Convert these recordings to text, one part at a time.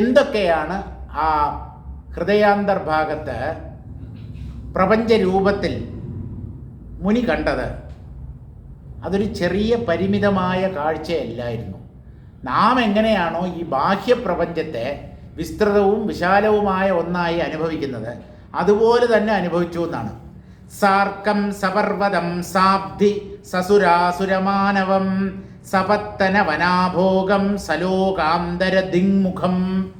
എന്തൊക്കെയാണ് ആ ഹൃദയാന്തർഭാഗത്ത് പ്രപഞ്ച രൂപത്തിൽ മുനി കണ്ടത്? അതൊരു ചെറിയ പരിമിതമായ കാഴ്ചയല്ലായിരുന്നു. നാം എങ്ങനെയാണോ ഈ ബാഹ്യപ്രപഞ്ചത്തെ വിസ്തൃതവും വിശാലവുമായ ഒന്നായി അനുഭവിക്കുന്നത് അതുപോലെ തന്നെ അനുഭവിച്ചു എന്നാണ്. സാർക്കം സപർവതം സാബ്ധി സസുരാസുരമാനവം സപത്തന വനാഭോഗം സലോകാന്തര ദിങ്മുഖം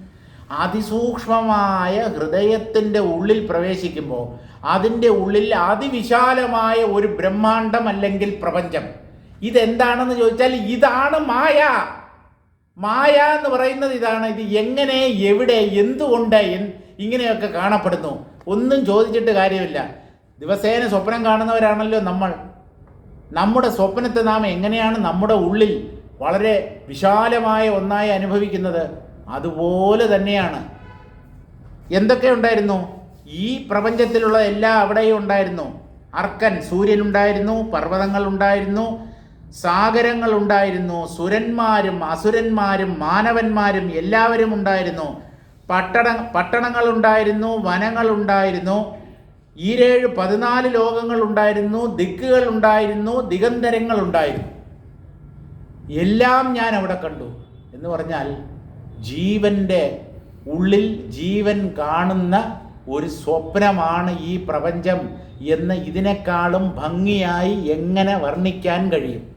അതിസൂക്ഷ്മമായ ഹൃദയത്തിന്റെ ഉള്ളിൽ പ്രവേശിക്കുമ്പോൾ അതിന്റെ ഉള്ളിൽ അതിവിശാലമായ ഒരു ബ്രഹ്മാണ്ടം അല്ലെങ്കിൽ പ്രപഞ്ചം. ഇതെന്താണെന്ന് ചോദിച്ചാൽ ഇതാണ് മായ. മായ എന്ന് പറയുന്നത് ഇതാണ്. ഇത് എങ്ങനെ എവിടെ എന്തുകൊണ്ട് ഇങ്ങനെയൊക്കെ കാണപ്പെടുന്നു. ഒന്നും ചോദിച്ചിട്ട് കാര്യമില്ല. ദിവസേന സ്വപ്നം കാണുന്നവരാണല്ലോ നമ്മൾ. നമ്മുടെ സ്വപ്നത്തെ നാം എങ്ങനെയാണ് നമ്മുടെ ഉള്ളിൽ വളരെ വിശാലമായ ഒന്നായി അനുഭവിക്കുന്നത് അതുപോലെ തന്നെയാണ്. എന്തൊക്കെ ഉണ്ടായിരുന്നു? ഈ പ്രപഞ്ചത്തിലുള്ള എല്ലാം അവിടെയും ഉണ്ടായിരുന്നു. അർക്കൻ സൂര്യൻ ഉണ്ടായിരുന്നു പർവതങ്ങൾ ഉണ്ടായിരുന്നു സാഗരങ്ങൾ ഉണ്ടായിരുന്നു സുരന്മാരും അസുരന്മാരും മാനവന്മാരും എല്ലാവരും ഉണ്ടായിരുന്നു. പട്ടണ പട്ടണങ്ങളുണ്ടായിരുന്നു വനങ്ങളുണ്ടായിരുന്നു ഈരേഴ് പതിനാല് ലോകങ്ങൾ ഉണ്ടായിരുന്നു ദിക്കുകൾ ഉണ്ടായിരുന്നു ദിഗന്തരങ്ങൾ ഉണ്ടായിരുന്നു. എല്ലാം ഞാൻ അവിടെ കണ്ടു. എന്ന് പറഞ്ഞാൽ ജീവന്റെ ഉള്ളിൽ ജീവൻ കാണുന്ന ഒരു സ്വപ്നമാണ് ഈ പ്രപഞ്ചം എന്ന് ഇതിനേക്കാളും ഭംഗിയായി എങ്ങനെ വർണിക്കാൻ കഴിയും?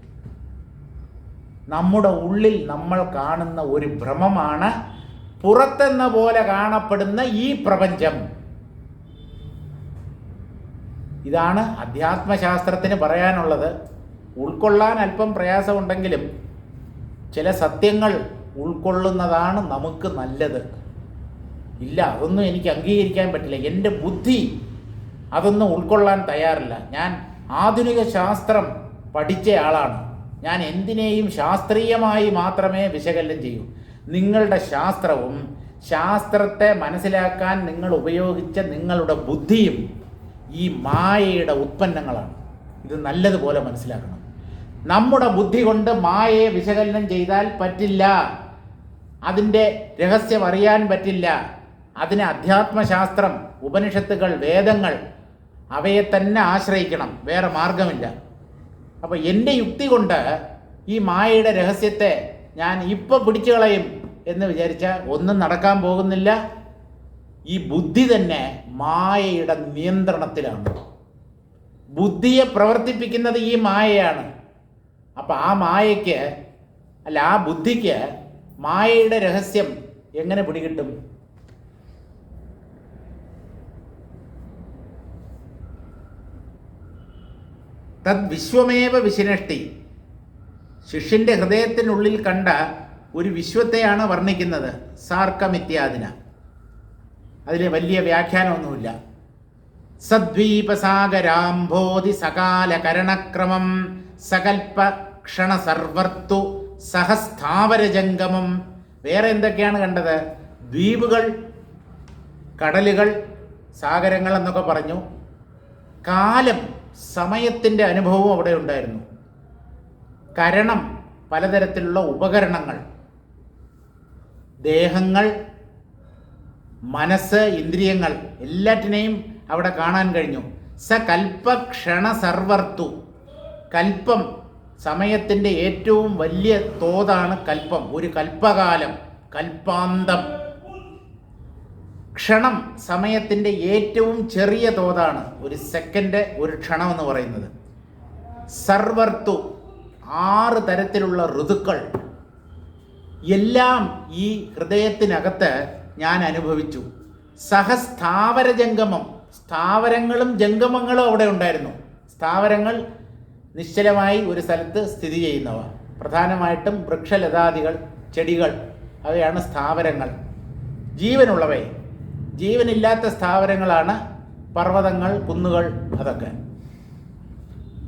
നമ്മുടെ ഉള്ളിൽ നമ്മൾ കാണുന്ന ഒരു ഭ്രമമാണ് പുറത്തെന്ന പോലെ കാണപ്പെടുന്ന ഈ പ്രപഞ്ചം. ഇതാണ് അധ്യാത്മശാസ്ത്രത്തിന് പറയാനുള്ളത്. ഉൾക്കൊള്ളാൻ അല്പം പ്രയാസമുണ്ടെങ്കിലും ചില സത്യങ്ങൾ ഉൾക്കൊള്ളുന്നതാണ് നമുക്ക് നല്ലത്. ഇല്ല അതൊന്നും എനിക്ക് അംഗീകരിക്കാൻ പറ്റില്ല. എന്റെ ബുദ്ധി അതൊന്നും ഉൾക്കൊള്ളാൻ തയ്യാറില്ല. ഞാൻ ആധുനിക ശാസ്ത്രം പഠിച്ച ആളാണ്. ഞാൻ എന്തിനേയും ശാസ്ത്രീയമായി മാത്രമേ വിശകലനം ചെയ്യൂ. നിങ്ങളുടെ ശാസ്ത്രവും ശാസ്ത്രത്തെ മനസ്സിലാക്കാൻ നിങ്ങൾ ഉപയോഗിച്ച നിങ്ങളുടെ ബുദ്ധിയും ഈ മായയുടെ ഉത്പന്നങ്ങളാണ്. ഇത് നല്ലതുപോലെ മനസ്സിലാക്കണം. നമ്മുടെ ബുദ്ധി കൊണ്ട് മായയെ വിശകലനം ചെയ്താൽ പറ്റില്ല. അതിന്റെ രഹസ്യം അറിയാൻ പറ്റില്ല. അതിന് അധ്യാത്മശാസ്ത്രം ഉപനിഷത്തുകൾ വേദങ്ങൾ അവയെ തന്നെ ആശ്രയിക്കണം. വേറെ മാർഗമില്ല. അപ്പോൾ എന്റെ യുക്തി കൊണ്ട് ഈ മായയുടെ രഹസ്യത്തെ ഞാൻ ഇപ്പോൾ പിടിച്ചു കളയും എന്ന് വിചാരിച്ചാൽ ഒന്നും നടക്കാൻ പോകുന്നില്ല. ഈ ബുദ്ധി തന്നെ മായയുടെ നിയന്ത്രണത്തിലാണ്. ബുദ്ധിയെ പ്രവർത്തിപ്പിക്കുന്നത് ഈ മായയാണ്. അപ്പം ആ മായയ്ക്ക് അല്ല ആ ബുദ്ധിക്ക് മായയുടെ രഹസ്യം എങ്ങനെ പിടികിട്ടും? തദ് വിശ്വമേവ വിശിനഷ്ടി. ശിഷ്യന്റെ ഹൃദയത്തിനുള്ളിൽ കണ്ട ഒരു വിശ്വത്തെയാണ് വർണിക്കുന്നത്. സാർക്കമിത്യാദിന. അതിൽ വലിയ വ്യാഖ്യാനമൊന്നുമില്ല. സദ്വീപസാഗരാംഭോധി സകാലകരണക്രമം സകൽപ്പ സഹസ്ഥാവര ജംഗമം വേറെ എന്തൊക്കെയാണ് കണ്ടത്? ദ്വീപുകൾ കടലുകൾ സാഗരങ്ങൾ എന്നൊക്കെ പറഞ്ഞു. കാലം സമയത്തിന്റെ അനുഭവവും അവിടെ ഉണ്ടായിരുന്നു. കരണം പലതരത്തിലുള്ള ഉപകരണങ്ങൾ. ദേഹങ്ങൾ മനസ്സ് ഇന്ദ്രിയങ്ങൾ എല്ലാറ്റിനെയും അവിടെ കാണാൻ കഴിഞ്ഞു. സ കൽപ്പക്ഷണ സർവർത്തു കൽപ്പം സമയത്തിന്റെ ഏറ്റവും വലിയ തോതാണ് കൽപ്പം. ഒരു കൽപ്പകാലം കൽപ്പാന്തം. ക്ഷണം സമയത്തിന്റെ ഏറ്റവും ചെറിയ തോതാണ് ഒരു സെക്കൻഡ് ഒരു ക്ഷണം എന്ന് പറയുന്നത്. സർവർത്തു ആറ് തരത്തിലുള്ള ഋതുക്കൾ. എല്ലാം ഈ ഹൃദയത്തിനകത്ത് ഞാൻ അനുഭവിച്ചു. സഹസ്ഥാവര ജംഗമം സ്ഥാവരങ്ങളും ജംഗമങ്ങളും അവിടെ ഉണ്ടായിരുന്നു. സ്ഥാവരങ്ങൾ നിശ്ചലമായി ഒരു സ്ഥലത്ത് സ്ഥിതി ചെയ്യുന്നവ. പ്രധാനമായിട്ടും വൃക്ഷലതാദികൾ ചെടികൾ അവയാണ് സ്ഥാവരങ്ങൾ. ജീവനുള്ളവയെ. ജീവനില്ലാത്ത സ്ഥാവരങ്ങളാണ് പർവതങ്ങൾ കുന്നുകൾ അതൊക്കെ.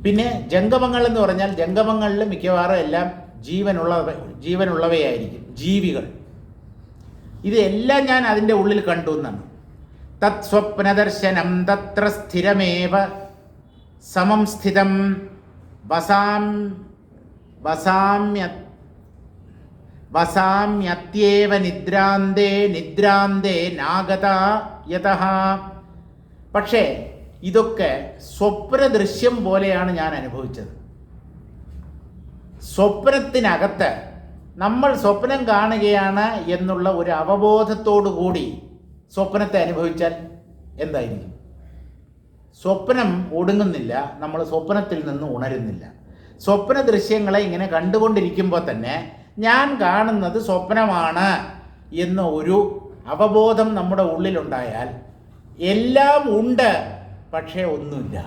പിന്നെ ജംഗമങ്ങൾ എന്ന് പറഞ്ഞാൽ ജംഗമങ്ങളിൽ മിക്കവാറും എല്ലാം ജീവനുള്ളവ ജീവനുള്ളവയായിരിക്കും. ജീവികൾ. ഇതെല്ലാം ഞാൻ അതിന്റെ ഉള്ളിൽ കണ്ടു എന്നാണ്. തത് സ്വപ്നദർശനം തത്ര സ്ഥിരമേവ സമം സ്ഥിതം വസാം വസാമ്യ വസാമ്യത്യേവ നിദ്രാന്തേ നിദ്രാന്തേ നാഗത യത പക്ഷേ ഇതൊക്കെ സ്വപ്ന ദൃശ്യം പോലെയാണ് ഞാൻ അനുഭവിച്ചത്. സ്വപ്നത്തിനകത്ത് നമ്മൾ സ്വപ്നം കാണുകയാണ് എന്നുള്ള ഒരു അവബോധത്തോടു കൂടി സ്വപ്നത്തെ അനുഭവിച്ചാൽ എന്തായിരിക്കും? സ്വപ്നം ഒടുങ്ങുന്നില്ല നമ്മൾ സ്വപ്നത്തിൽ നിന്ന് ഉണരുന്നില്ല. സ്വപ്ന ദൃശ്യങ്ങളെ ഇങ്ങനെ കണ്ടുകൊണ്ടിരിക്കുമ്പോൾ തന്നെ ഞാൻ കാണുന്നത് സ്വപ്നമാണ് എന്ന ഒരു അവബോധം നമ്മുടെ ഉള്ളിലുണ്ടായാൽ എല്ലാം ഉണ്ട് പക്ഷേ ഒന്നുമില്ല.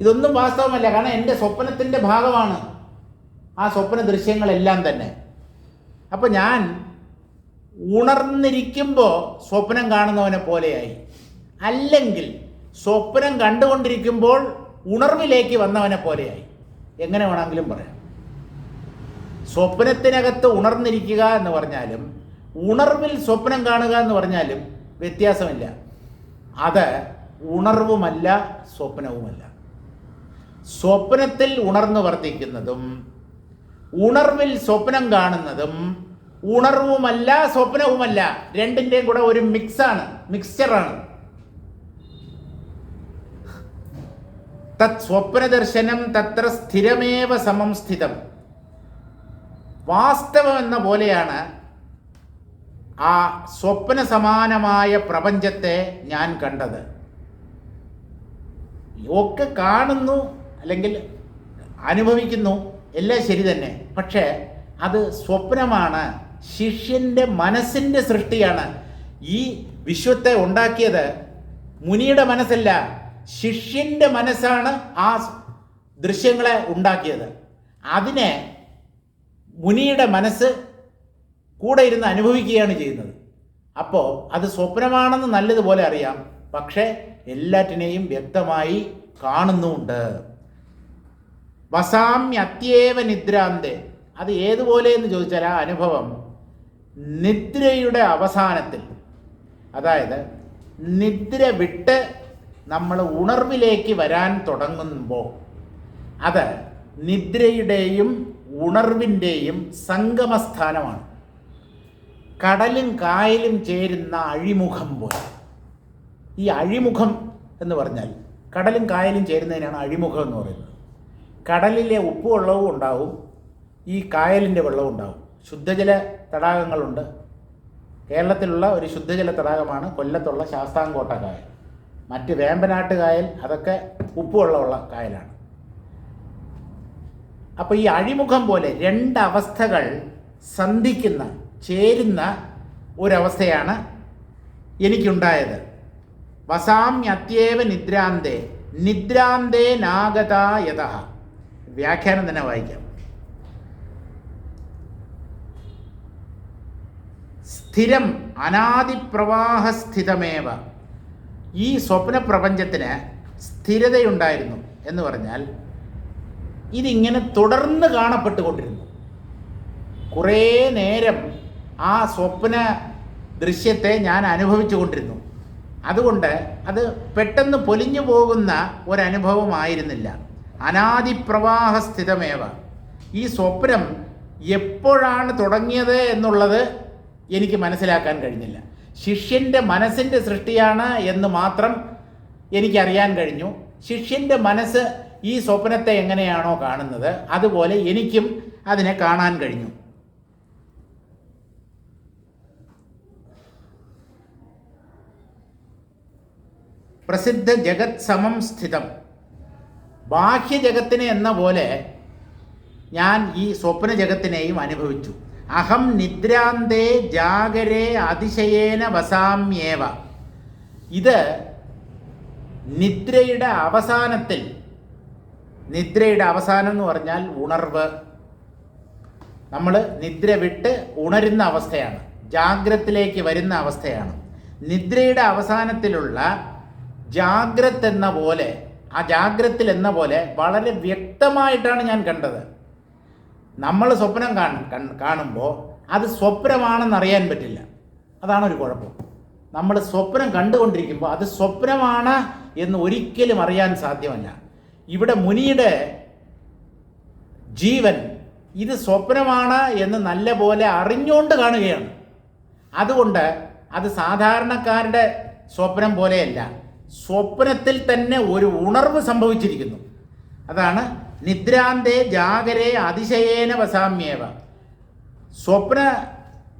ഇതൊന്നും വാസ്തവമല്ല കാരണം എന്റെ സ്വപ്നത്തിന്റെ ഭാഗമാണ് ആ സ്വപ്ന ദൃശ്യങ്ങളെല്ലാം തന്നെ. അപ്പോൾ ഞാൻ ഉണർന്നിരിക്കുമ്പോൾ സ്വപ്നം കാണുന്നവനെ പോലെയായി. അല്ലെങ്കിൽ സ്വപ്നം കണ്ടുകൊണ്ടിരിക്കുമ്പോൾ ഉണർവിലേക്ക് വന്നവനെ പോലെയായി. എങ്ങനെ വേണമെങ്കിലും പറയാം. സ്വപ്നത്തിനകത്ത് ഉണർന്നിരിക്കുക എന്ന് പറഞ്ഞാലും ഉണർവിൽ സ്വപ്നം കാണുക എന്ന് പറഞ്ഞാലും വ്യത്യാസമില്ല. അത് ഉണർവുമല്ല സ്വപ്നവുമല്ല. സ്വപ്നത്തിൽ ഉണർന്നു വർദ്ധിക്കുന്നതും ഉണർവിൽ സ്വപ്നം കാണുന്നതും ഉണർവുമല്ല സ്വപ്നവുമല്ല രണ്ടിന്റെയും കൂടെ ഒരു മിക്സാണ് മിക്സ്ചറാണ്. തത് സ്വപ്നദർശനം തത്ര സ്ഥിരമേവ സമം സ്ഥിതം. വാസ്തവം എന്ന പോലെയാണ് ആ സ്വപ്ന സമാനമായ പ്രപഞ്ചത്തെ ഞാൻ കണ്ടത്. ഒക്കെ കാണുന്നു അല്ലെങ്കിൽ അനുഭവിക്കുന്നു. എല്ലാം ശരി തന്നെ. പക്ഷേ അത് സ്വപ്നമാണ്. ശിഷ്യന്റെ മനസ്സിന്റെ സൃഷ്ടിയാണ്. ഈ വിശ്വത്തെ ഉണ്ടാക്കിയത് മുനിയുടെ മനസ്സല്ല. ശിഷ്യന്റെ മനസ്സാണ് ആ ദൃശ്യങ്ങളെ ഉണ്ടാക്കിയത്. അതിനെ മുനിയുടെ മനസ്സ് കൂടെ ഇരുന്ന് അനുഭവിക്കുകയാണ് ചെയ്യുന്നത്. അപ്പോൾ അത് സ്വപ്നമാണെന്ന് നല്ലതുപോലെ അറിയാം. പക്ഷേ എല്ലാറ്റിനെയും വ്യക്തമായി കാണുന്നുമുണ്ട്. വസാമ്യത്യേവ നിദ്രാന്തേ. അത് ഏതുപോലെ എന്ന് ചോദിച്ചാൽ ആ അനുഭവം നിദ്രയുടെ അവസാനത്തിൽ. അതായത് നിദ്ര വിട്ട് നമ്മൾ ഉണർവിലേക്ക് വരാൻ തുടങ്ങുമ്പോൾ അത് നിദ്രയുടെയും ഉണർവിന്റെയും സംഗമസ്ഥാനമാണ്. കടലും കായലും ചേരുന്ന അഴിമുഖം പോലെ. ഈ അഴിമുഖം എന്ന് പറഞ്ഞാൽ കടലും കായലും ചേരുന്നതിനാണ് അഴിമുഖം എന്ന് പറയുന്നത്. കടലിലെ ഉപ്പ് വെള്ളവും ഉണ്ടാവും ഈ കായലിന്റെ വെള്ളവും ഉണ്ടാവും. ശുദ്ധജല തടാകങ്ങളുണ്ട്. കേരളത്തിലുള്ള ഒരു ശുദ്ധജല തടാകമാണ് കൊല്ലത്തുള്ള ശാസ്താംകോട്ട കായൽ. മറ്റ് വേമ്പനാട്ട് കായൽ അതൊക്കെ ഉപ്പ് വെള്ളമുള്ള കായലാണ്. അപ്പോൾ ഈ അഴിമുഖം പോലെ രണ്ട് അവസ്ഥകൾ സന്ധിക്കുന്ന ചേരുന്ന ഒരവസ്ഥയാണ് എനിക്കുണ്ടായത്. വസാമ്യത്യേവ നിദ്രാന്തേ നിദ്രാന്തേ നാഗത യഥ. വ്യാഖ്യാനം തന്നെ വായിക്കാം. സ്ഥിരം അനാദിപ്രവാഹസ്ഥിതമേവ. ഈ സ്വപ്ന പ്രപഞ്ചത്തിന് സ്ഥിരതയുണ്ടായിരുന്നു എന്ന് പറഞ്ഞാൽ ഇതിങ്ങനെ തുടർന്ന് കാണപ്പെട്ടുകൊണ്ടിരുന്നു. കുറേ നേരം ആ സ്വപ്ന ദൃശ്യത്തെ ഞാൻ അനുഭവിച്ചു കൊണ്ടിരുന്നു അതുകൊണ്ട് അത് പെട്ടെന്ന് പൊലിഞ്ഞു പോകുന്ന ഒരനുഭവമായിരുന്നില്ല. അനാദിപ്രവാഹ സ്ഥിതമേവ. ഈ സ്വപ്നം എപ്പോഴാണ് തുടങ്ങിയത് എന്നുള്ളത് എനിക്ക് മനസ്സിലാക്കാൻ കഴിഞ്ഞില്ല. ശിഷ്യന്റെ മനസ്സിന്റെ സൃഷ്ടിയാണ് എന്ന് മാത്രം എനിക്കറിയാൻ കഴിഞ്ഞു. ശിഷ്യന്റെ മനസ്സ് ഈ സ്വപ്നത്തെ എങ്ങനെയാണോ കാണുന്നത് അതുപോലെ എനിക്കും അതിനെ കാണാൻ കഴിഞ്ഞു. പ്രസിദ്ധ ജഗത് സമം സ്ഥിതം. ബാഹ്യജഗത്തിനെ എന്ന പോലെ ഞാൻ ഈ സ്വപ്ന ജഗത്തിനെയും അനുഭവിച്ചു. അഹം നിദ്രാന്തേ ജാഗരേ അതിശയേന വസാമ്യേവ. ഇത് നിദ്രയുടെ അവസാനത്തിൽ നിദ്രയുടെ അവസാനം എന്ന് പറഞ്ഞാൽ ഉണർവ്. നമ്മൾ നിദ്ര വിട്ട് ഉണരുന്ന അവസ്ഥയാണ്. ജാഗ്രത്തിലേക്ക് വരുന്ന അവസ്ഥയാണ്. നിദ്രയുടെ അവസാനത്തിലുള്ള ജാഗ്രത് എന്ന പോലെ ആ ജാഗ്രത്തിൽ എന്ന പോലെ വളരെ വ്യക്തമായിട്ടാണ് ഞാൻ കണ്ടത്. നമ്മൾ സ്വപ്നം കാണ കാണുമ്പോൾ അത് സ്വപ്നമാണെന്ന് അറിയാൻ പറ്റില്ല. അതാണ് ഒരു കുഴപ്പം. നമ്മൾ സ്വപ്നം കണ്ടുകൊണ്ടിരിക്കുമ്പോൾ അത് സ്വപ്നമാണ് എന്ന് ഒരിക്കലും അറിയാൻ സാധ്യമല്ല. ഇവിടെ മുനിയുടെ ജീവൻ ഇത് സ്വപ്നമാണ് എന്ന് നല്ല പോലെ അറിഞ്ഞുകൊണ്ട് കാണുകയാണ്. അതുകൊണ്ട് അത് സാധാരണക്കാരുടെ സ്വപ്നം പോലെയല്ല. സ്വപ്നത്തിൽ തന്നെ ഒരു ഉണർവ് സംഭവിച്ചിരിക്കുന്നു. അതാണ് നിദ്രാന്തേ ജാഗരേ അതിശയേന വസാമ്യേവ. സ്വപ്ന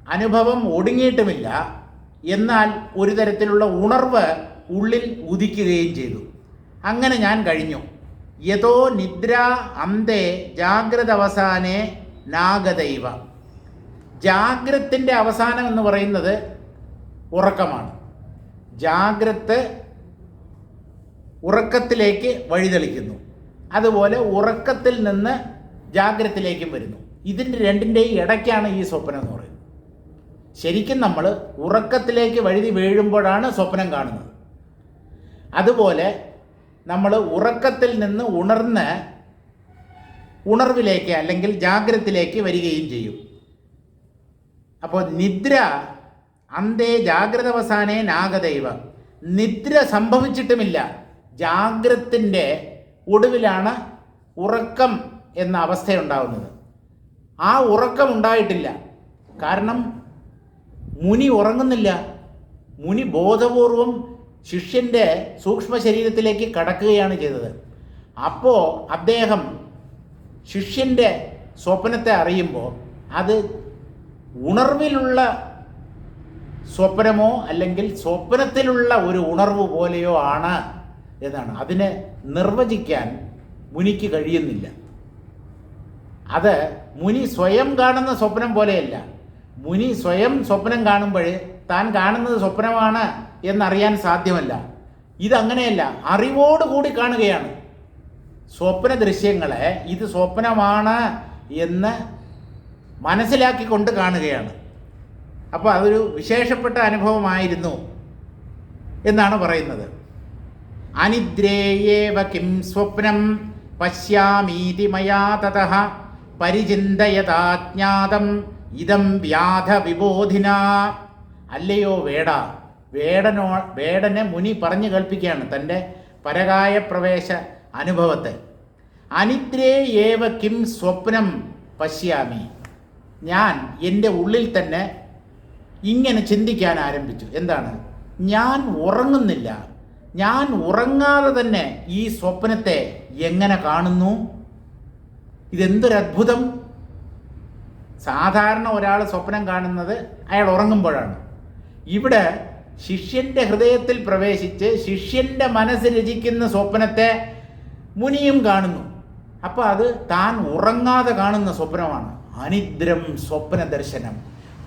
അനുഭവം ഒടുങ്ങിയിട്ടുമില്ല. എന്നാൽ ഒരു തരത്തിലുള്ള ഉണർവ് ഉള്ളിൽ ഉദിക്കുകയും ചെയ്തു. അങ്ങനെ ഞാൻ കഴിഞ്ഞു. യഥോ നിദ്ര അന്തേ ജാഗ്രത അവസാനേ നാഗദൈവ. ജാഗ്രത്തിന്റെ അവസാനം എന്ന് പറയുന്നത് ഉറക്കമാണ്. ജാഗ്രത് ഉറക്കത്തിലേക്ക് വഴിതെളിക്കുന്നു. അതുപോലെ ഉറക്കത്തിൽ നിന്ന് ജാഗ്രതയിലേക്കും വരുന്നു. ഇതിന്റെ രണ്ടിന്റെയും ഇടയ്ക്കാണ് ഈ സ്വപ്നം എന്ന് പറയുന്നത്. ശരിക്കും നമ്മൾ ഉറക്കത്തിലേക്ക് വഴുതി വീഴുമ്പോഴാണ് സ്വപ്നം കാണുന്നത്. അതുപോലെ നമ്മൾ ഉറക്കത്തിൽ നിന്ന് ഉണർന്ന് ഉണർവിലേക്ക് അല്ലെങ്കിൽ ജാഗ്രതയിലേക്ക് വരികയും ചെയ്യും. അപ്പോൾ നിദ്ര അന്തേ ജാഗ്രത അവസാനേ നാഗദൈവ നിദ്ര സംഭവിച്ചിട്ടുമില്ല. ജാഗ്രത്തിന്റെ ഒടുവിലാണ് ഉറക്കം എന്ന അവസ്ഥയുണ്ടാവുന്നത്. ആ ഉറക്കം ഉണ്ടായിട്ടില്ല. കാരണം മുനി ഉറങ്ങുന്നില്ല. മുനി ബോധപൂർവം ശിഷ്യന്റെ സൂക്ഷ്മ ശരീരത്തിലേക്ക് കടക്കുകയാണ് ചെയ്തത്. അപ്പോൾ അദ്ദേഹം ശിഷ്യന്റെ സ്വപ്നത്തെ അറിയുമ്പോൾ അത് ഉണർവിലുള്ള സ്വപ്നമോ അല്ലെങ്കിൽ സ്വപ്നത്തിലുള്ള ഒരു ഉണർവ് പോലെയോ ആണ് എന്നാണ് അതിനെ നിർവചിക്കാൻ മുനിക്ക് കഴിയുന്നില്ല. അത് മുനി സ്വയം കാണുന്ന സ്വപ്നം പോലെയല്ല. മുനി സ്വയം സ്വപ്നം കാണുമ്പോൾ താൻ കാണുന്നത് സ്വപ്നമാണ് എന്നറിയാൻ സാധ്യമല്ല. ഇതങ്ങനെയല്ല അറിവോടുകൂടി കാണുകയാണ്. സ്വപ്ന ദൃശ്യങ്ങളെ ഇത് സ്വപ്നമാണ് എന്ന് മനസ്സിലാക്കിക്കൊണ്ട് കാണുകയാണ്. അപ്പോൾ അതൊരു വിശേഷപ്പെട്ട അനുഭവമായിരുന്നു എന്നാണ് പറയുന്നത്. അനിദ്രേയേവ കിം സ്വപ്നം പശ്യാമീതി മയാ തത പരിചിന്തയതാജ്ഞാതം ഇതം വ്യാധ വിബോധിന. അല്ലയോ വേട വേടനോ വേടനെ മുനി പറഞ്ഞു കൽപ്പിക്കുകയാണ് തന്റെ പരകായ പ്രവേശ അനുഭവത്തെ. അനിദ്രേ ഏവ കിം സ്വപ്നം പശ്യാമി. ഞാൻ എന്റെ ഉള്ളിൽ തന്നെ ഇങ്ങനെ ചിന്തിക്കാൻ ആരംഭിച്ചു. എന്താണ്? ഞാൻ ഉറങ്ങുന്നില്ല. ഞാൻ ഉറങ്ങാതെ തന്നെ ഈ സ്വപ്നത്തെ എങ്ങനെ കാണുന്നു? ഇതെന്തൊരത്ഭുതം സാധാരണ ഒരാൾ സ്വപ്നം കാണുന്നത് അയാൾ ഉറങ്ങുമ്പോഴാണ്. ഇവിടെ ശിഷ്യന്റെ ഹൃദയത്തിൽ പ്രവേശിച്ച് ശിഷ്യന്റെ മനസ്സ് രചിക്കുന്ന സ്വപ്നത്തെ മുനിയും കാണുന്നു. അപ്പോൾ അത് താൻ ഉറങ്ങാതെ കാണുന്ന സ്വപ്നമാണ്. അനിദ്രം സ്വപ്ന ദർശനം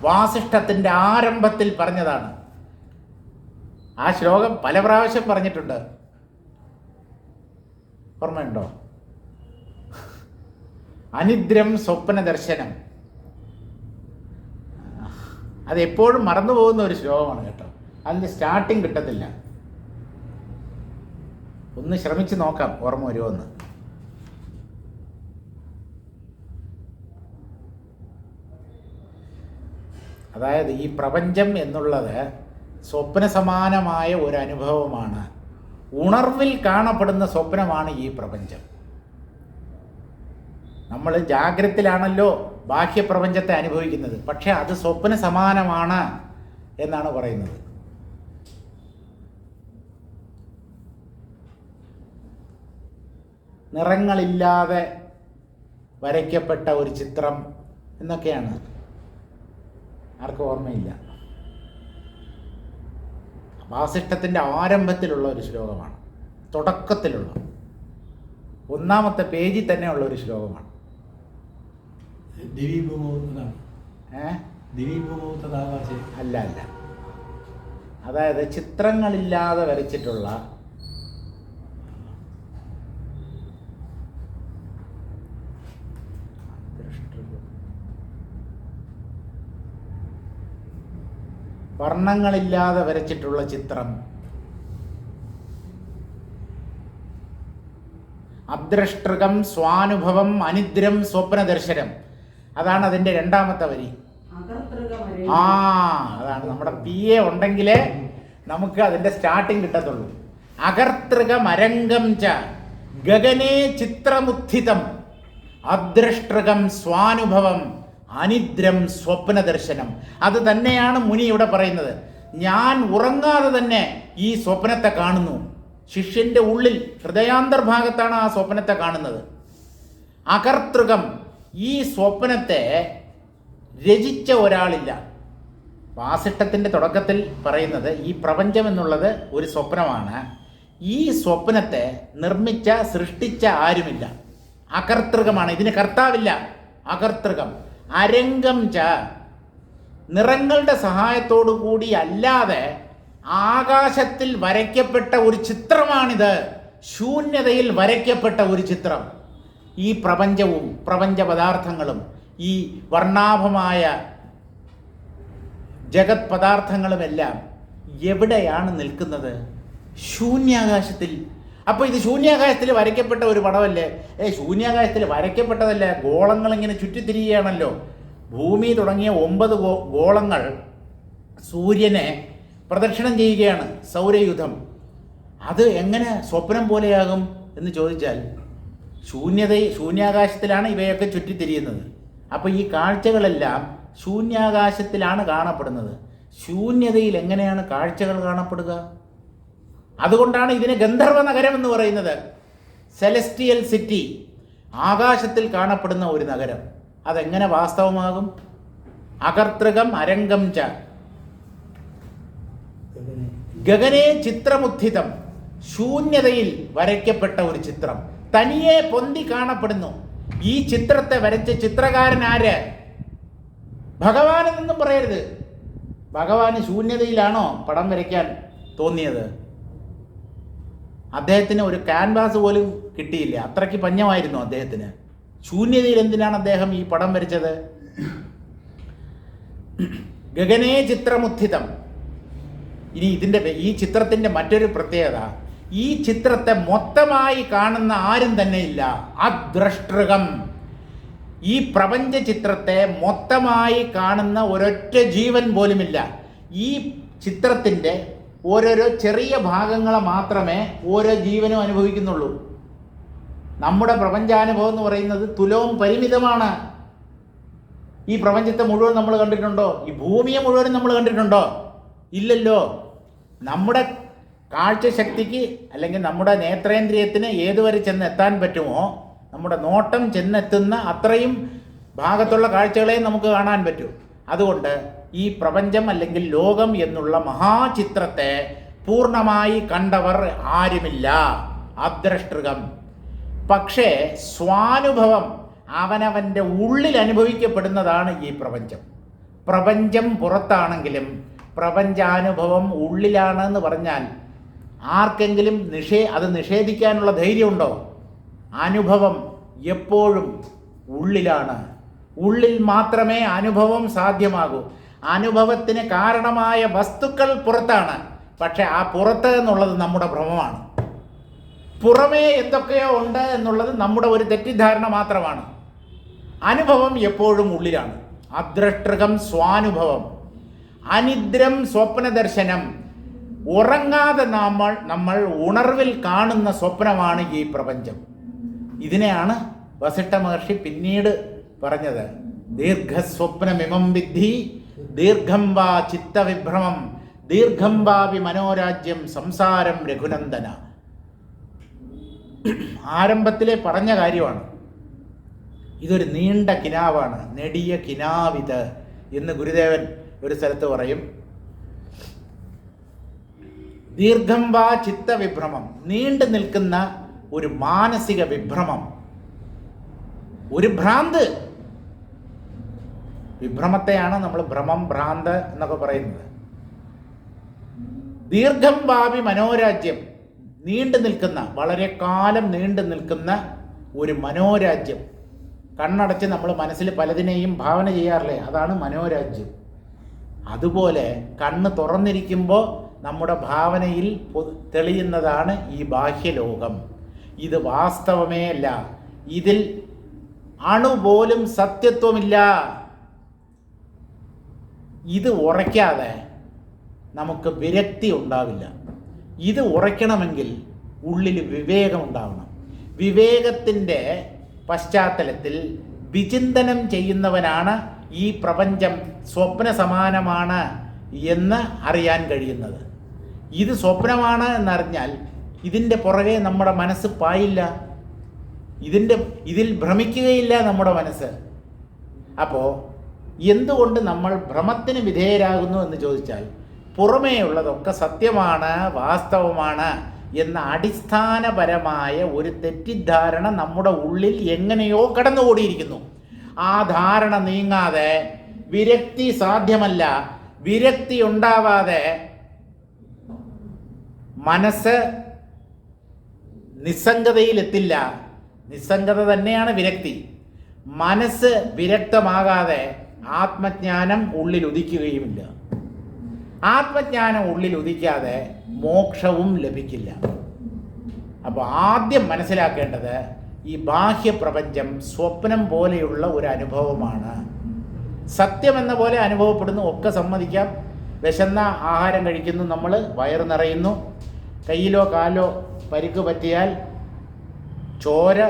വാസിഷ്ഠത്തിന്റെ ആരംഭത്തിൽ പറഞ്ഞതാണ്. ആ ശ്ലോകം പല പ്രാവശ്യം പറഞ്ഞിട്ടുണ്ട്. ഓർമ്മയുണ്ടോ? അനിദ്രം സ്വപ്ന ദർശനം. അത് എപ്പോഴും മറന്നു പോകുന്ന ഒരു ശ്ലോകമാണ് കേട്ടോ. അതിന്റെ സ്റ്റാർട്ടിങ് കിട്ടത്തില്ല. ഒന്ന് ശ്രമിച്ച് നോക്കാം ഓർമ്മ വരുമോന്ന് അതായത് ഈ പ്രപഞ്ചം എന്നുള്ളത് സ്വപ്ന സമാനമായ ഒരു അനുഭവമാണ് ഉണർവിൽ കാണപ്പെടുന്ന സ്വപ്നമാണ് ഈ പ്രപഞ്ചം. നമ്മൾ ജാഗ്രത്തിലാണല്ലോ ബാഹ്യപ്രപഞ്ചത്തെ അനുഭവിക്കുന്നത്. പക്ഷേ അത് സ്വപ്ന സമാനമാണ് എന്നാണ് പറയുന്നത്. നിറങ്ങളില്ലാതെ വരയ്ക്കപ്പെട്ട ഒരു ചിത്രം എന്നൊക്കെയാണ്. ആർക്കും ഓർമ്മയില്ല. വാസിഷ്ഠത്തിന്റെ ആരംഭത്തിലുള്ള ഒരു ശ്ലോകമാണ്. തുടക്കത്തിലുള്ള. ഒന്നാമത്തെ പേജിൽ തന്നെയുള്ള ഒരു ശ്ലോകമാണ്. അല്ല അല്ല. അതായത് ചിത്രങ്ങളില്ലാതെ വരച്ചിട്ടുള്ള വർണങ്ങളില്ലാതെ വരച്ചിട്ടുള്ള ചിത്രം. അദ്രഷ്ടൃകം സ്വാനുഭവം അനിദ്രം സ്വപ്നദർശനം. അതാണ് അതിന്റെ രണ്ടാമത്തെ വരി. ആ അതാണ് നമ്മുടെ പി എ ഉണ്ടെങ്കിലേ നമുക്ക് അതിന്റെ സ്റ്റാർട്ടിങ് കിട്ടത്തുള്ളൂ. അകർത്തൃക മരംഗം ച. ഗഗനേ ചിത്രമുത്ഥിതം. അദ്രഷ്ടൃകം സ്വാനുഭവം. അനിദ്രം സ്വപ്ന ദർശനം. അത് തന്നെയാണ് മുനി ഇവിടെ പറയുന്നത്. ഞാൻ ഉറങ്ങാതെ തന്നെ ഈ സ്വപ്നത്തെ കാണുന്നു. ശിഷ്യന്റെ ഉള്ളിൽ ഹൃദയാന്തർഭാഗത്താണ് ആ സ്വപ്നത്തെ കാണുന്നത്. അകർത്തൃകം ഈ സ്വപ്നത്തെ രചിച്ച ഒരാളില്ല. വാസിട്ടത്തിന്റെ തുടക്കത്തിൽ പറയുന്നത് ഈ പ്രപഞ്ചം എന്നുള്ളത് ഒരു സ്വപ്നമാണ്. ഈ സ്വപ്നത്തെ നിർമ്മിച്ച സൃഷ്ടിച്ച ആരുമില്ല. അകർത്തൃകമാണ്. ഇതിന് കർത്താവില്ല. അകർത്തൃകം. അരംഗം ച. നിറങ്ങളുടെ സഹായത്തോടു കൂടി അല്ലാതെ ആകാശത്തിൽ വരയ്ക്കപ്പെട്ട ഒരു ചിത്രമാണിത്. ശൂന്യതയിൽ വരയ്ക്കപ്പെട്ട ഒരു ചിത്രം. ഈ പ്രപഞ്ചവും പ്രപഞ്ച പദാർത്ഥങ്ങളും ഈ വർണാഭമായ ജഗത് പദാർത്ഥങ്ങളുമെല്ലാം എവിടെയാണ് നിൽക്കുന്നത്? ശൂന്യാകാശത്തിൽ അപ്പോൾ ഇത് ശൂന്യാകാശത്തിൽ വരയ്ക്കപ്പെട്ട ഒരു പടമല്ലേ? ഏ ശൂന്യാകാശത്തിൽ വരയ്ക്കപ്പെട്ടതല്ല? ഗോളങ്ങൾ ഇങ്ങനെ ചുറ്റിത്തിരിയുകയാണല്ലോ. ഭൂമി തുടങ്ങിയ ഒമ്പത് ഗോളങ്ങൾ സൂര്യനെ പ്രദക്ഷിണം ചെയ്യുകയാണ് സൗരയുധം അത് എങ്ങനെ സ്വപ്നം പോലെയാകും എന്ന് ചോദിച്ചാൽ ശൂന്യത ശൂന്യാകാശത്തിലാണ് ഇവയൊക്കെ ചുറ്റിത്തിരിയുന്നത്. അപ്പോൾ ഈ കാഴ്ചകളെല്ലാം ശൂന്യാകാശത്തിലാണ് കാണപ്പെടുന്നത്. ശൂന്യതയിൽ എങ്ങനെയാണ് കാഴ്ചകൾ കാണപ്പെടുക? അതുകൊണ്ടാണ് ഇതിന് ഗന്ധർവ നഗരം എന്ന് പറയുന്നത്. സെലസ്റ്റിയൽ സിറ്റി ആകാശത്തിൽ കാണപ്പെടുന്ന ഒരു നഗരം. അതെങ്ങനെ വാസ്തവമാകും? അകർത്തൃകം അരംഗം ച. ഗഗനെ ചിത്രമുദ്ധിതം ശൂന്യതയിൽ വരയ്ക്കപ്പെട്ട ഒരു ചിത്രം. തനിയെ പൊന്തി കാണപ്പെടുന്നു. ഈ ചിത്രത്തെ വരച്ച ചിത്രകാരൻ ആര്? ഭഗവാനെന്നൊന്നും പറയരുത്. ഭഗവാന് ശൂന്യതയിലാണോ പടം വരയ്ക്കാൻ തോന്നിയത്? അദ്ദേഹത്തിന് ഒരു ക്യാൻവാസ് പോലും കിട്ടിയില്ല. അത്രയ്ക്ക് പഞ്ഞമായിരുന്നു അദ്ദേഹത്തിന്. ശൂന്യതയിൽ എന്തിനാണ് അദ്ദേഹം ഈ പടം വരച്ചത്? ഗഗനേ ചിത്രമുദ്ധിതം ഇനി ഇതിന്റെ ഈ ചിത്രത്തിന്റെ മറ്റൊരു പ്രത്യേകത ഈ ചിത്രത്തെ മൊത്തമായി കാണുന്ന ആരും തന്നെ ഇല്ല. അദ്രഷ്ടൃകം ഈ പ്രപഞ്ച ചിത്രത്തെ മൊത്തമായി കാണുന്ന ഒരൊറ്റ ജീവൻ പോലുമില്ല. ഈ ചിത്രത്തിന്റെ ഓരോരോ ചെറിയ ഭാഗങ്ങളെ മാത്രമേ ഓരോ ജീവനും അനുഭവിക്കുന്നുള്ളൂ. നമ്മുടെ പ്രപഞ്ചാനുഭവം എന്ന് പറയുന്നത് തുലവും പരിമിതമാണ്. ഈ പ്രപഞ്ചത്തെ മുഴുവൻ നമ്മൾ കണ്ടിട്ടുണ്ടോ? ഈ ഭൂമിയെ മുഴുവൻ നമ്മൾ കണ്ടിട്ടുണ്ടോ? ഇല്ലല്ലോ. നമ്മുടെ കാഴ്ചശക്തിക്ക് അല്ലെങ്കിൽ നമ്മുടെ നേത്രേന്ദ്രിയത്തിന് ഏതുവരെ ചെന്ന് എത്താൻ പറ്റുമോ നമ്മുടെ നോട്ടം ചെന്നെത്തുന്ന അത്രയും ഭാഗത്തുള്ള കാഴ്ചകളെ നമുക്ക് കാണാൻ പറ്റൂ. അതുകൊണ്ട് ഈ പ്രപഞ്ചം അല്ലെങ്കിൽ ലോകം എന്നുള്ള മഹാചിത്രത്തെ പൂർണമായി കണ്ടവർ ആരുമില്ല. അദ്രഷ്ടൃകം. പക്ഷേ സ്വാനുഭവം അവനവന്റെ ഉള്ളിൽ അനുഭവിക്കപ്പെടുന്നതാണ് ഈ പ്രപഞ്ചം. പ്രപഞ്ചം പുറത്താണെങ്കിലും പ്രപഞ്ചാനുഭവം ഉള്ളിലാണ് എന്ന് പറഞ്ഞാൽ ആർക്കെങ്കിലും നിഷേ അത് നിഷേധിക്കാനുള്ള ധൈര്യമുണ്ടോ? അനുഭവം എപ്പോഴും ഉള്ളിലാണ്. ഉള്ളിൽ മാത്രമേ അനുഭവം സാധ്യമാകൂ. അനുഭവത്തിന് കാരണമായ വസ്തുക്കൾ പുറത്താണ്. പക്ഷെ ആ പുറത്ത് എന്നുള്ളത് നമ്മുടെ ഭ്രമമാണ്. പുറമേ എന്തൊക്കെയോ ഉണ്ട് എന്നുള്ളത് നമ്മുടെ ഒരു തെറ്റിദ്ധാരണ മാത്രമാണ്. അനുഭവം എപ്പോഴും ഉള്ളിലാണ്. അദ്രഷ്ടൃകം സ്വാനുഭവം. അനിദ്രം സ്വപ്നദർശനം. ഉറങ്ങാതെ നമ്മൾ നമ്മൾ ഉണർവിൽ കാണുന്ന സ്വപ്നമാണ് ഈ പ്രപഞ്ചം. ഇതിനെയാണ് വസിഷ്ഠ മഹർഷി പിന്നീട് പറഞ്ഞത്. ദീർഘസ്വപ്നമിമം വിദ്ധി ദീർഘം വാ ചിത്തവിഭ്രമം ദീർഘം വാവി മനോരാജ്യം സംസാരം രഘുനന്ദന. ആരംഭത്തിലെ പറഞ്ഞ കാര്യമാണ്. ഇതൊരു നീണ്ട കിനാവാണ് നെടിയ കിനാവിത് എന്ന് ഗുരുദേവൻ ഒരു സ്ഥലത്ത് പറയും. ദീർഘം വാ ചിത്തവിഭ്രമം നീണ്ടു നിൽക്കുന്ന ഒരു മാനസിക വിഭ്രമം. ഒരു ഭ്രാന്ത് വിഭ്രമത്തെയാണ് നമ്മൾ ഭ്രമം ഭ്രാന്ത് എന്നൊക്കെ പറയുന്നത്. ദീർഘം ഭാവി മനോരാജ്യം നീണ്ടു നിൽക്കുന്ന വളരെ കാലം നീണ്ടു നിൽക്കുന്ന ഒരു മനോരാജ്യം. കണ്ണടച്ച് നമ്മൾ മനസ്സിൽ പലതിനെയും ഭാവന ചെയ്യാറില്ലേ? അതാണ് മനോരാജ്യം. അതുപോലെ കണ്ണ് തുറന്നിരിക്കുമ്പോൾ നമ്മുടെ ഭാവനയിൽ തെളിയുന്നതാണ് ഈ ബാഹ്യലോകം. ഇത് വാസ്തവമേ അല്ല ഇതിൽ അണുപോലും സത്യത്വമില്ല. ഇത് ഉറയ്ക്കാതെ നമുക്ക് വിരക്തി ഉണ്ടാവില്ല. ഇത് ഉറയ്ക്കണമെങ്കിൽ ഉള്ളിൽ വിവേകം ഉണ്ടാവണം. വിവേകത്തിന്റെ പശ്ചാത്തലത്തിൽ വിചിന്തനം ചെയ്യുന്നവനാണ് ഈ പ്രപഞ്ചം സ്വപ്ന സമാനമാണ് എന്ന് അറിയാൻ കഴിയുന്നത്. ഇത് സ്വപ്നമാണ് എന്നറിഞ്ഞാൽ ഇതിന്റെ പുറകെ നമ്മുടെ മനസ്സ് പായില്ല. ഇതിന്റെ ഇതിൽ ഭ്രമിക്കുകയില്ല നമ്മുടെ മനസ്സ്. അപ്പോൾ എന്തുകൊണ്ട് നമ്മൾ ഭ്രമത്തിന് വിധേയരാകുന്നു എന്ന് ചോദിച്ചാൽ പുറമേയുള്ളതൊക്കെ സത്യമാണ് വാസ്തവമാണ് എന്ന അടിസ്ഥാനപരമായ ഒരു തെറ്റിദ്ധാരണ നമ്മുടെ ഉള്ളിൽ എങ്ങനെയോ കടന്നുകൂടിയിരിക്കുന്നു. ആ ധാരണ നീങ്ങാതെ വിരക്തി സാധ്യമല്ല. വിരക്തി ഉണ്ടാവാതെ മനസ്സ് നിസ്സംഗതയിലെത്തില്ല. നിസ്സംഗത തന്നെയാണ് വിരക്തി. മനസ്സ് വിരക്തമാകാതെ ആത്മജ്ഞാനം ഉള്ളിൽ ഉദിക്കുകയുമില്ല ആത്മജ്ഞാനം ഉള്ളിൽ ഉദിക്കാതെ മോക്ഷവും ലഭിക്കില്ല. അപ്പോൾ ആദ്യം മനസ്സിലാക്കേണ്ടത് ഈ ബാഹ്യപ്രപഞ്ചം സ്വപ്നം പോലെയുള്ള ഒരു അനുഭവമാണ് സത്യമെന്ന പോലെ അനുഭവപ്പെടുന്നു ഒക്കെ സമ്മതിക്കാം. വിശന്ന ആഹാരം കഴിക്കുന്നു നമ്മൾ വയറ് നിറയുന്നു. കയ്യിലോ കാലോ പരിക്ക് പറ്റിയാൽ ചോര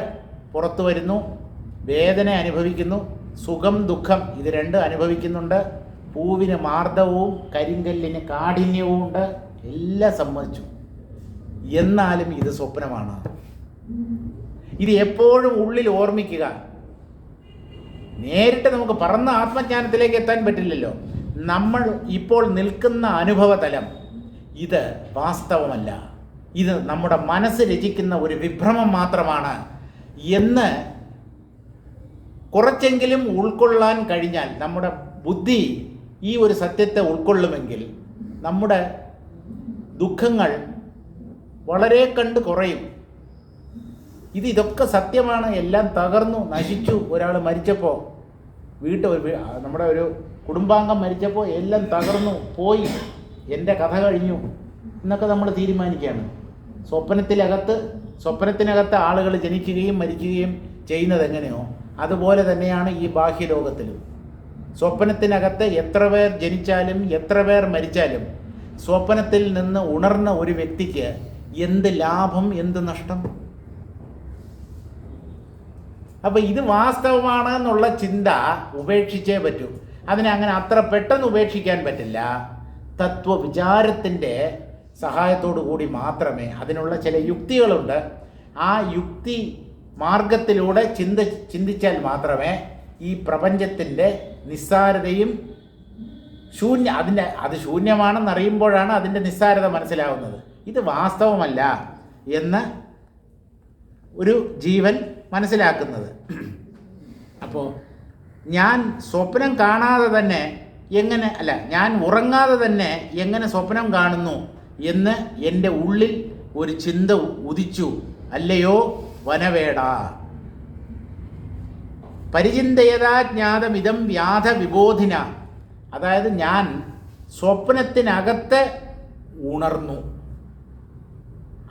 പുറത്തു വരുന്നു വേദന അനുഭവിക്കുന്നു. സുഖം ദുഃഖം ഇത് രണ്ടും അനുഭവിക്കുന്നുണ്ട്. പൂവിന് മാർദ്ദവും കരിങ്കല്ലിന് കാഠിന്യവും ഉണ്ട്. എല്ലാം സമ്മതിച്ചു. എന്നാലും ഇത് സ്വപ്നമാണ്. ഇത് എപ്പോഴും ഉള്ളിൽ ഓർമ്മിക്കുക. നേരിട്ട് നമുക്ക് പറന്ന ആത്മജ്ഞാനത്തിലേക്ക് എത്താൻ പറ്റില്ലല്ലോ. നമ്മൾ ഇപ്പോൾ നിൽക്കുന്ന അനുഭവതലം ഇത് വാസ്തവമല്ല. ഇത് നമ്മുടെ മനസ്സ് രചിക്കുന്ന ഒരു വിഭ്രമം മാത്രമാണ്. എന്ന് കുറച്ചെങ്കിലും ഉൾക്കൊള്ളാൻ കഴിഞ്ഞാൽ നമ്മുടെ ബുദ്ധി ഈ ഒരു സത്യത്തെ ഉൾക്കൊള്ളുമെങ്കിൽ നമ്മുടെ ദുഃഖങ്ങൾ വളരെ കണ്ട് കുറയും. ഇത് ഇതൊക്കെ സത്യമാണ്. എല്ലാം തകർന്നു നശിച്ചു. ഒരാൾ മരിച്ചപ്പോൾ വീട്ടിൽ ഒരു നമ്മുടെ ഒരു കുടുംബാംഗം മരിച്ചപ്പോൾ എല്ലാം തകർന്നു പോയി. എന്റെ കഥ കഴിഞ്ഞു എന്നൊക്കെ നമ്മൾ തീരുമാനിക്കുകയാണ്. സ്വപ്നത്തിലകത്ത് സ്വപ്നത്തിനകത്ത് ആളുകൾ ജനിക്കുകയും മരിക്കുകയും ചെയ്യുന്നത് എങ്ങനെയോ അതുപോലെ തന്നെയാണ് ഈ ബാഹ്യലോകത്തിലും. സ്വപ്നത്തിനകത്ത് എത്ര പേർ ജനിച്ചാലും എത്ര പേർ മരിച്ചാലും സ്വപ്നത്തിൽ നിന്ന് ഉണർന്ന ഒരു വ്യക്തിക്ക് എന്ത് ലാഭം എന്ത് നഷ്ടം? അപ്പോൾ ഇത് വാസ്തവമാണ് എന്നുള്ള ചിന്ത ഉപേക്ഷിച്ചേ പറ്റൂ. അതിനെ അങ്ങനെ അത്ര പെട്ടെന്ന് ഉപേക്ഷിക്കാൻ പറ്റില്ല. തത്വവിചാരത്തിന്റെ സഹായത്തോടു കൂടി മാത്രമേ അതിനുള്ള ചില യുക്തികളുണ്ട്. ആ യുക്തി മാർഗത്തിലൂടെ ചിന്ത ചിന്തിച്ചാൽ മാത്രമേ ഈ പ്രപഞ്ചത്തിന്റെ നിസ്സാരതയും ശൂന്യ അതിന്റെ അത് ശൂന്യമാണെന്ന് അറിയുമ്പോഴാണ് അതിന്റെ നിസ്സാരത മനസ്സിലാവുന്നത്. ഇത് വാസ്തവമല്ല എന്ന് ഒരു ജീവൻ മനസ്സിലാക്കുന്നത്. അപ്പോൾ ഞാൻ സ്വപ്നം കാണാതെ തന്നെ എങ്ങനെ അല്ല ഞാൻ ഉറങ്ങാതെ തന്നെ എങ്ങനെ സ്വപ്നം കാണുന്നു എന്ന് എന്റെ ഉള്ളിൽ ഒരു ചിന്ത ഉദിച്ചു. അല്ലയോ? വനവേട. പരിചിന്തയതാ ജ്ഞാതമിതം വ്യാധ വിബോധിന. അതായത് ഞാൻ സ്വപ്നത്തിനകത്ത് ഉണർന്നു.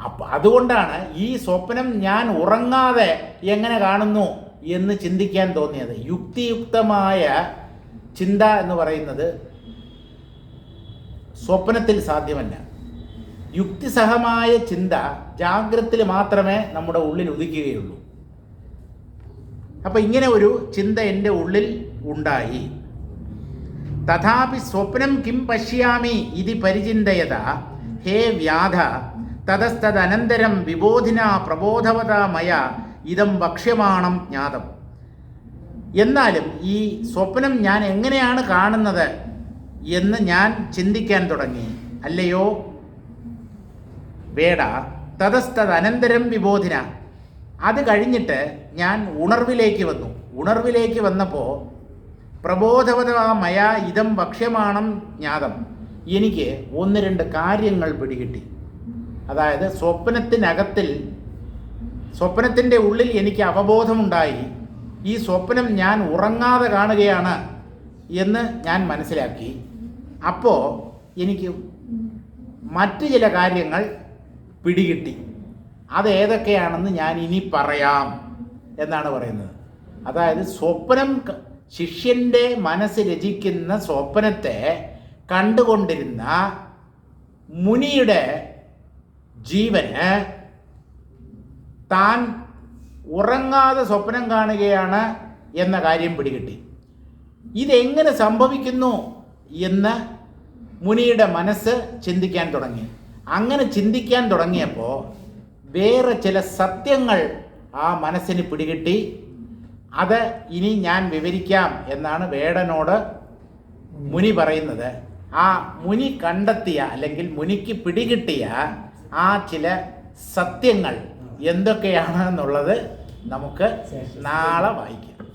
അപ്പം അതുകൊണ്ടാണ് ഈ സ്വപ്നം ഞാൻ ഉറങ്ങാതെ എങ്ങനെ കാണുന്നു എന്ന് ചിന്തിക്കാൻ തോന്നിയത്. യുക്തിയുക്തമായ ചിന്ത എന്ന് പറയുന്നത് സ്വപ്നത്തിൽ സാധ്യമല്ല. യുക്തിസഹമായ ചിന്ത ജാഗ്രത്തിൽ മാത്രമേ നമ്മുടെ ഉള്ളിൽ ഉദിക്കുകയുള്ളൂ. അപ്പം ഇങ്ങനെ ഒരു ചിന്ത എന്റെ ഉള്ളിൽ ഉണ്ടായി. തഥാപി സ്വപ്നം കിം പശ്യാമി ഇതി പരിചിന്തയത. ഹേ വ്യാധ തതസ്തദനന്തരം വിബോധിന പ്രബോധവത മയ ഇതം ഭക്ഷ്യമാണം ജ്ഞാതം. എന്നാലും ഈ സ്വപ്നം ഞാൻ എങ്ങനെയാണ് കാണുന്നത് എന്ന് ഞാൻ ചിന്തിക്കാൻ തുടങ്ങി. അല്ലയോ? വേട. തതസ്തദനന്തരം വിബോധിന. അത് കഴിഞ്ഞിട്ട് ഞാൻ ഉണർവിലേക്ക് വന്നു. ഉണർവിലേക്ക് വന്നപ്പോൾ പ്രബോധവത മയ ഇതം ഭക്ഷ്യമാണം ജ്ഞാതം. എനിക്ക് ഒന്ന് രണ്ട് കാര്യങ്ങൾ പിടികിട്ടി. അതായത് സ്വപ്നത്തിനകത്തിൽ സ്വപ്നത്തിന്റെ ഉള്ളിൽ എനിക്ക് അവബോധമുണ്ടായി. ഈ സ്വപ്നം ഞാൻ ഉറങ്ങാതെ കാണുകയാണ് എന്ന് ഞാൻ മനസ്സിലാക്കി. അപ്പോൾ എനിക്ക് മറ്റു ചില കാര്യങ്ങൾ പിടികിട്ടി. അതേതൊക്കെയാണെന്ന് ഞാൻ ഇനി പറയാം എന്നാണ് പറയുന്നത്. അതായത് സ്വപ്നം ശിഷ്യന്റെ മനസ്സ് രചിക്കുന്ന സ്വപ്നത്തെ കണ്ടുകൊണ്ടിരുന്ന മുനിയുടെ ജീവന് താൻ ഉറങ്ങാതെ സ്വപ്നം കാണുകയാണ് എന്ന കാര്യം പിടികിട്ടി. ഇതെങ്ങനെ സംഭവിക്കുന്നു എന്ന് മുനിയുടെ മനസ്സ് ചിന്തിക്കാൻ തുടങ്ങി. അങ്ങനെ ചിന്തിക്കാൻ തുടങ്ങിയപ്പോൾ വേറെ ചില സത്യങ്ങൾ ആ മനസ്സിന് പിടികിട്ടി. അത് ഇനി ഞാൻ വിവരിക്കാം എന്നാണ് വേടനോട് മുനി പറയുന്നത്. ആ മുനി കണ്ടെത്തിയ അല്ലെങ്കിൽ മുനിക്ക് പിടികിട്ടിയ ആ ചില സത്യങ്ങൾ എന്തൊക്കെയാണ് എന്നുള്ളത് നമുക്ക് നാളെ വായിക്കാം.